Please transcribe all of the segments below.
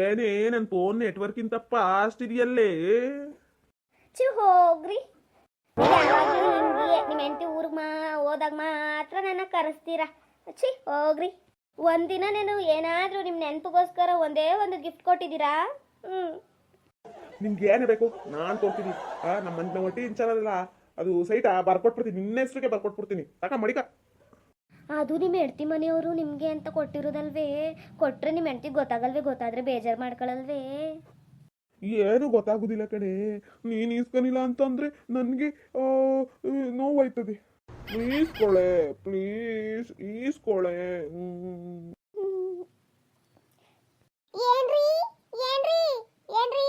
ಏನೇ ನನ್ನ phone network ಇಂತ ಫಾಸ್ಟ್ ಇದೆಯಲ್ಲೇ? ಚಿ ಹೋಗ್ರಿ. ಯಾವಾಗ್ಲೂ ಹಿಂಗೆ ನಿಮ್ಮ ಹೆಂಡತಿ ಊರಿಗೆ ಮಾ ಹೋದಾಗ ಮಾತ್ರ ನನ್ನ ಕರೆಸ್ತೀರಾ? ಚಿ ಹೋಗ್ರಿ. ಒಂದಿನ ನೀನು ಏನಾದರೂ ನಿಮ್ಮ ನೆನಪಿಗೋಸ್ಕರ ಒಂದೇ ಒಂದು ಗಿಫ್ಟ್ ಕೊಟ್ಟಿದ್ದೀರಾ? ಹ್ಞೂ ನಿಮ್ಗೆ ಏನೇ ಬೇಕು ನಾನು ಕೊಡ್ತೀನಿ. ಆ ನಮ್ಮ ಮನೆ ಒಟ್ಟಿ ಇನ್ಚಾರಲ್ಲ ಅದು ಸೈಟ ಬರ್ಕೊಟ್ಬಿಡ್ತೀನಿ. ನಿನ್ನ ಹೆಸರಿಗೆ ಬರ್ಕೊಟ್ಬಿಡ್ತೀನಿ. ತಕ ಮಡಿಕ. ಅದು ನಿಮ್ಮ ಹೆಂಡತಿ ಮನೆಯವರು ನಿಮಗೆ ಅಂತ ಕೊಟ್ಟಿರೋದಲ್ವೇ? ಕೊಟ್ಟರೆ ನಿಮ್ಮ ಹೆಂಡತಿಗೆ ಗೊತ್ತಾಗಲ್ವೇ? ಗೊತ್ತಾದರೆ ಬೇಜಾರು ಮಾಡ್ಕೊಳ್ಳಲ್ವೇ ಏನು ಗೊತ್ತಾಗುದಿಲ್ಲ ಕಣೆ. ನೀನು ಈಸ್ಕೊನಿಲ್ಲ ಅಂತಂದ್ರೆ ನನಗೆ ನೋವಾಯ್ತದೆ. ಈಸ್ಕೊಳೆ ಪ್ಲೀಸ್ ಈಸ್ಕೊಳೆ. ಏನ್ರಿ? ಏನ್ರಿ? ಏನ್ರಿ?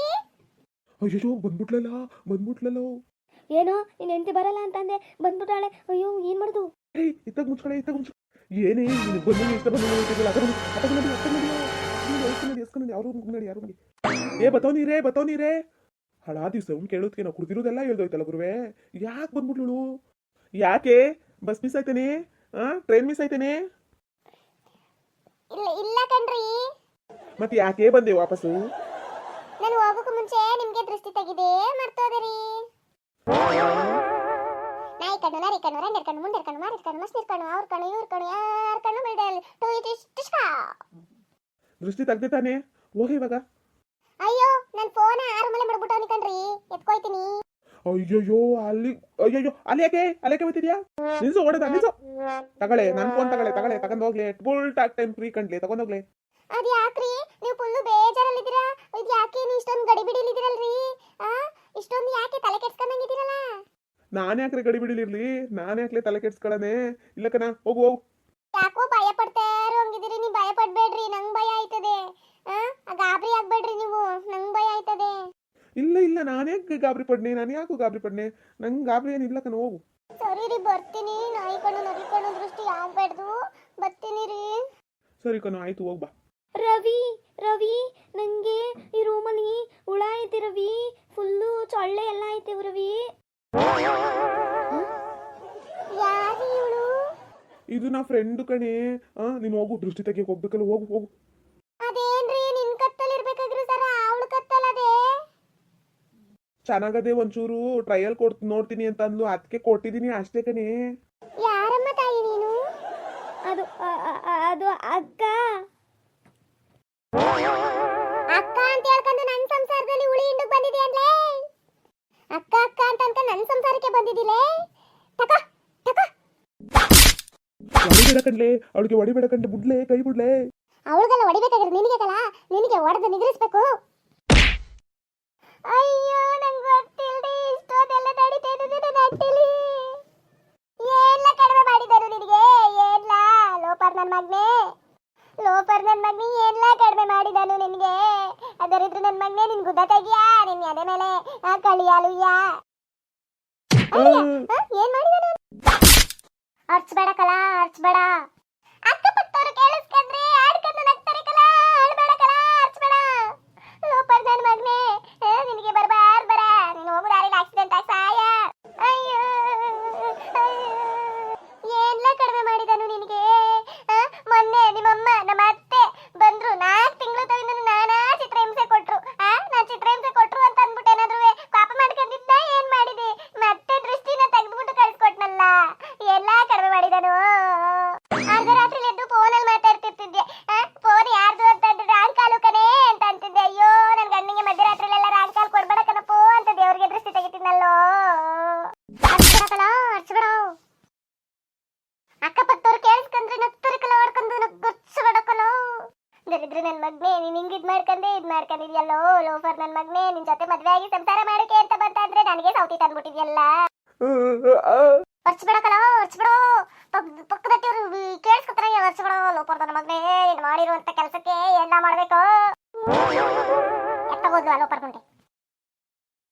ಅಯ್ಯೋ ಬಂದ್ಬಿಟ್ಲಲ್ಲ ಬಂದ್ಬಿಟ್ಲಲ್ಲ. ಏನೋ ನಿನ್ನ ಹೆಂಡತಿ ಬರಲ್ಲ ಅಂತಂದೆ ಬಂದ್ಬಿಟ್ಟಾಳೆ. ಅಯ್ಯೋ ಏನು ಮಾಡೋದು? ಏಯ್ ಇತ್ತಾಗ ಮುಚ್ಕೊಳೆ ಇತ್ತಾಗ ಮುಚ್ಚ ಏನೇ ನೀನು ಬಂದು ಇಷ್ಟ ಬಂದು ನೋಡ್ತಿದ್ದಿಲ್ಲ ನಡಿ ನಡಿ ನೀನು ಎಸ್ಕೊಂಡು ನಡಿ ನಡಿ ಯಾರು ನೋಡಿ ಯಾರು ನಡಿ. ಏ ಬತಾವ್ ನೀರೇ ಬತಾವ್ ನೀರೇ ಹಳಾ ದಿವ್ಸ ಅವ್ನು ಕೇಳೋದಕ್ಕೆ ನಾವು ಕುಡ್ದಿರೋದೆಲ್ಲ ಹೇಳ್ದೋಯ್ತಲ್ಲ ಗುರುವೆ. ಯಾಕೆ ಬಂದ್ಬಿಟ್ಲು ಯಾಕೆ? ಬಸ್ ಮಿಸ್ ಆಯ್ತೇನೆ? ಆ ಟ್ರೈನ್ ಮಿಸ್ ಆಯ್ತೇನೆ? ಇಲ್ಲ ಇಲ್ಲ ಕಣ್ರಿ. ಮತ್ತೆ ಯಾಕೆ ಬಂದೆ ವಾಪಸ್ಸು? ನಾನು ಹೋಗೋಕೆ ಮುಂಚೆ ನಿಮಗೆ ದೃಷ್ಟಿ ತೆಗಿದೆ ಮರ್ತೋದರಿ ನಾಯಿ ಕಣ್ಣು ನರಿ ಕಣ್ಣು ರಂಡರ್ ಕಣ್ಣು ಮುಂಡರ್ ಕಣ್ಣು ಮಾರಿದ ಕಣ್ಣು ಮಸ್ತಿರ್ ಕಣ್ಣು ಅವ್ರ ಕಣ್ಣು ಇವ್ರ ಕಣ್ಣು ಯಾರ ಕಣ್ಣು ಬಿಡಲ್ಲ ಟು ಇಟ್ ದೃಷ್ಟಿ ತೆಗ್ದೆ ತಾನೆ? ಹೋಗಿ ಇವಾಗ. ಅಯ್ಯೋ ನನ್ ಫೋನ್ ಆರು ಮಾಡ್ಬಿಟ್ಟು ಮಾಡ್ಬಿಟ್ಟವನಿ ಕಣ್ರಿ. ಎತ್ಕೊಯ್ತೀನಿ. ಅಯ್ಯಯ್ಯೋ ಅಲ್ಲಿ ಅಯ್ಯಯ್ಯೋ ಅಲ್ಲಿ ಯಾಕೆ? ಅಲ್ಲಿ ಯಾಕೆ ಬರ್ತಿದ್ಯಾ ನಿಲ್ಸು ಓಡದ ನಿಲ್ಸು. ತಗಳೆ ನನ್ ಫೋನ್ ತಗಳೆ ತಗಳೆ ತಗೊಂಡ್ ಹೋಗ್ಲಿ. ಫುಲ್ ಟಾಕ್ ಟೈಮ್ ಫ್ರೀ ಕಂಡ್ಲಿ ತಗೊಂಡ್ ಹೋಗ್ಲಿ. ಯಾಕ್ರಿ ನೀವು ಫುಲ್ಲು ಬೇಜಾರಲ್ಲಿದ್ದೀರಾ? ಇದ್ಯಾಕೆ ನೀವು ಇಷ್ಟೊಂದು ಗಡಿ ಬಿಡಿಲಿದ್ದೀರಲ್ರಿ ಆ? ಇಷ್ಟೊಂದು ಯಾಕೆ ತಲೆ ಕೆಡ್ಸ್ಕೊಂಡಂಗಿದ್ದೀರಲ್ಲ ನಾನು ಯಾಕ್ರೆ ಗಡಿ ಬಿಡಿಲಿರ್ಲಿ ನಾನು ಯಾಕ್ಲೆ ತಲೆ ಕೆಡ್ಸ್ಕೊಳನೆ? ಇಲ್ಲ ಕಣ ಹೋಗು ಹೋಗು. ಯಾಕೋ ಭಯ ಪಡ್ತಾ ಇರೋಂಗಿದ್ದೀರಿ ನೀವು ಭಯ ಪಡ್ಬೇಡ್ರಿ ನಂಗ್ ಭಯ ಆಯ್ತದೆ. ಆ ಗಾಬರಿ ಆಗ್ಬೇಡ್ರಿ ನೀವು ನಂಗ್ ಭಯ ಆಯ್ತದೆ. ಇಲ್ಲ ಇಲ್ಲ ನಾನೇ ಗಾಬರಿ ಪಡ್ನೆ? ನಾನು ಯಾಕೋ ಗಾಬರಿ ಪಡ್ನೆ? ನಂಗೆ ಗಾಬರಿ ಏನಿಲ್ಲ ಕಣ ಹೋಗು. ಸರಿ ರೀ ಬರ್ತೀನಿ. ನಾಯಿ ಕಣ್ಣು ನರಿ ಕಣ್ಣು ದೃಷ್ಟಿ ಆಗ್ಬೇಡ್ದು. ಬರ್ತೀನಿ ರೀ. ಸರಿ ಕಣ ಆಯ್ತು ಹೋಗ್ಬಾ ರವಿ ರವಿ ನಂಗೆ ಈ ರೂಮಲ್ಲಿ ಹುಳ ಐತೆ ರವಿ ಫುಲ್ಲು ಸೊಳ್ಳೆ ಎಲ್ಲ ಐತೆ ರವಿ ಯಾರು ಇವಳು? ಇದು ನಾ ಫ್ರೆಂಡ್ ಕಣೆ. ಆ ನೀನು ಹೋಗು ದೃಷ್ಟಿ ತೆಗಿಯಕ್ ಹೋಗ್ಬೇಕಲ್ಲ ಹೋಗು ಹೋಗು. ಅದೇನ್ರಿ ನಿನ್ ಕತ್ತಲ್ಲಿ ಇರ್ಬೇಕಾಗಿರೋ ಸರ ಅವಳು ಕತ್ತಲ್ಲದೆ ಚೆನ್ನಾಗದೆ ಒಂಚೂರು ಟ್ರಯಲ್ ಕೊಡ್ ನೋಡ್ತೀನಿ ಅಂತ ಅಂದ್ಲು ಅದಕ್ಕೆ ಕೊಟ್ಟಿದ್ದೀನಿ ಅಷ್ಟೇ ಕಣೆ. ಯಾರಮ್ಮ ತಾಯಿ ನೀನು? ಅದು ಅ- ಅ- ಅ- ಅದು ಅಕ್ಕ. ಬಂದಿದ್ದಿಲೆ ತಕ ತಕ ಅವಳಿಗೆ ಹೊಡಿಬೇಡ ಕಂಡ್ಲೆ ಬಿಡ್ಲೆ ಕೈ ಬಿಡ್ಲೆ ಅವಳಿಗೆಲ್ಲ ಹೊಡಿಬೇಕಾಗಿರೋದು ಕಲ? ನಿನಗೆ ಹೊಡೆದು ನಿಗ್ರಿಸ್ಬೇಕು ಅಯ್ಯೋ, ನಂಗೆ ಗೊತ್ತಿಲ್ರಿ, ಇಷ್ಟೊಂದೆಲ್ಲ ನಡೀತಾ ಇರೋದು ನನ್ನ ಹೊಟ್ಟೆಲಿ ಎಲ್ಲ ಕಡಿಮೆ ಮಾಡಿದರು ನಿನಗೆ? ಎಲ್ಲ ಲೋಪರ್ ನನ್ನ ಮಗನೇ? ಲೋಪರ್ ನನ್ನ ಮಗನೇ ಎಲ್ಲ ಕಡಿಮೆ ಮಾಡಿದನು ನಿನಗೆ? ಅದರಿದ್ರೆ ನನ್ನ ಮಗನೇ ನಿನ್ ಗುದ್ದ ತೆಗಿಯಾ ನಿನ್ನ ಎದೆ ಮೇಲೆ ಕಳಿಯಾಲುಯ್ಯ? ಏನ್ ಮಾಡಿದನು ಅರ್ಚ್ಬೇಡ ಕಲ ಅರ್ಚ್ಬೇಡ ಅಕ್ಕಪಕ್ಕದವ್ರು ಕೇಳಿಸ್ಕೊಂಡ್ರೆ ಆಡ್ಕೊಂಡು ನಗ್ತಾರೆ ಕಲ ಆಡ್ಬೇಡ ಕಲ ಅರ್ಚ್ಬೇಡ ಲೋಪರ್ ನನ್ ಮಗ್ನೆ ಆ, ನಿನಗೆ ಬರ್ಬಾರ್ ಬರ ನೀನು ಹೋಗು ದಾರಿಲಿ ಆಕ್ಸಿಡೆಂಟ್ ಆಗಿ ಸಾಯ ಅಯ್ಯೋ ಅಯ್ಯೋ. ಏನ್ಲ ಕಡಿಮೆ ಮಾಡಿದನು ನಿನಗೆ ಆ, ಮೊನ್ನೆ ನಿಮ್ಮಮ್ಮ ನಮ್ಮ ಅತ್ತೆ ಬಂದ್ರು ನಾಲ್ಕು ತಿಂಗಳು ತಗೊಂಡು ನಾನಾ ಚಿತ್ರಹಿಂಸೆ ಕೊಟ್ರು ಆ ನಾನ್ ಚಿತ್ರಹಿಂಸೆ ಕೊಟ್ರು ಅಂತ ಅಂದ್ಬಿಟ್ಟು ಏನಾದ್ರು ಪಾಪ ಮಾಡ್ಕೊಂಡಿದ್ದ ಏನ್ ಮಾಡಿದೆ ಮತ್ತೆ ದೃಷ್ಟಿನ ತೆಗೆದ್ಬಿಟ್ಟು ಕಳ್ಸಿಕೊಟ್ನಲ್ಲ ಎಲ್ಲ ಕಡಿಮೆ ಮಾಡಿದನು ಅರ್ಧ ರಾತ್ರಿ ಎದ್ದು ಫೋನಲ್ಲಿ ಮಾತಾಡ್ತಿರ್ತಿದ್ದೆ ಫೋನ್ ಯಾರ್ದು ಅಂತ ಅಂದ್ರೆ ರಾಂಗ್ ಕಾಲು ಕಣೆ ಅಂತ ಅಂತಿದ್ದೆ ಅಯ್ಯೋ ನನ್ ಗಂಡಿಗೆ ಮಧ್ಯರಾತ್ರಿಲೆಲ್ಲ ರಾಂಗ್ ಕಾಲ್ ಕೊಡ್ಬೇಡ ಕಣಪ್ಪೋ ಅಂತ ದೇವ್ರಿಗೆ ದೃಷ್ಟಿ ತೆಗಿತಿದ್ನಲ್ಲೋ ಅರ್ಚ್ಬಿಡಕಲ್ಲ ಅರ್ಚ್ಬಿಡ ಅಕ್ಕಪಕ್ಕದವ್ರು ಕೇಳಿಸ್ಕೊಂಡ್ರೆ ನಗ್ತಾರೆ ಕಲ ಹೊಡ್ಕೊಂಡು ನಗ್ಗರ್ಚ್ಬಿಡಕಲ್ಲ ದರಿದ್ರ ನನ್ ಮಗ್ನೆ, ನೀನ್ ಹಿಂಗ್ ಇದ್ ಮಾಡ್ಕೊಂಡೆ ಇದ್ ಮಾಡ್ಕೊಂಡಿದ್ಯಲ್ಲೋ ಲೋಫರ್ ನನ್ನ ಮಗ್ನೆ, ನಿನ್ ಜೊತೆ ಮದ್ವೆ ಆಗಿ ಸಂಸಾರ ಮಾಡಕ್ಕೆ ಅಂತ ಬಂತಂದ್ರೆ ನನಗೆ ಸೌತಿ ತಂದ್ಬಿಟ್ಟಿದ್ಯಲ್ಲ? ಅರ್ಚ್ಬಿಡಕಲ್ಲ ಅರ್ಚ್ಬಿಡೋ ಪಕ್ಕದಟ್ಟಿಯವರು ಕೇಳಿಸ್ಕೊತಾರೆ ಅರ್ಚ್ಬಿಡೋ ಲೋಪರ್ ನನ್ನ ಮಗನೇ, ಏನ್ ಮಾಡಿರುವಂತ ಕೆಲಸಕ್ಕೆ ಎಲ್ಲ ಮಾಡಬೇಕು? ಎತ್ತ ಹೋದ್ಲು ಲೋಪರ್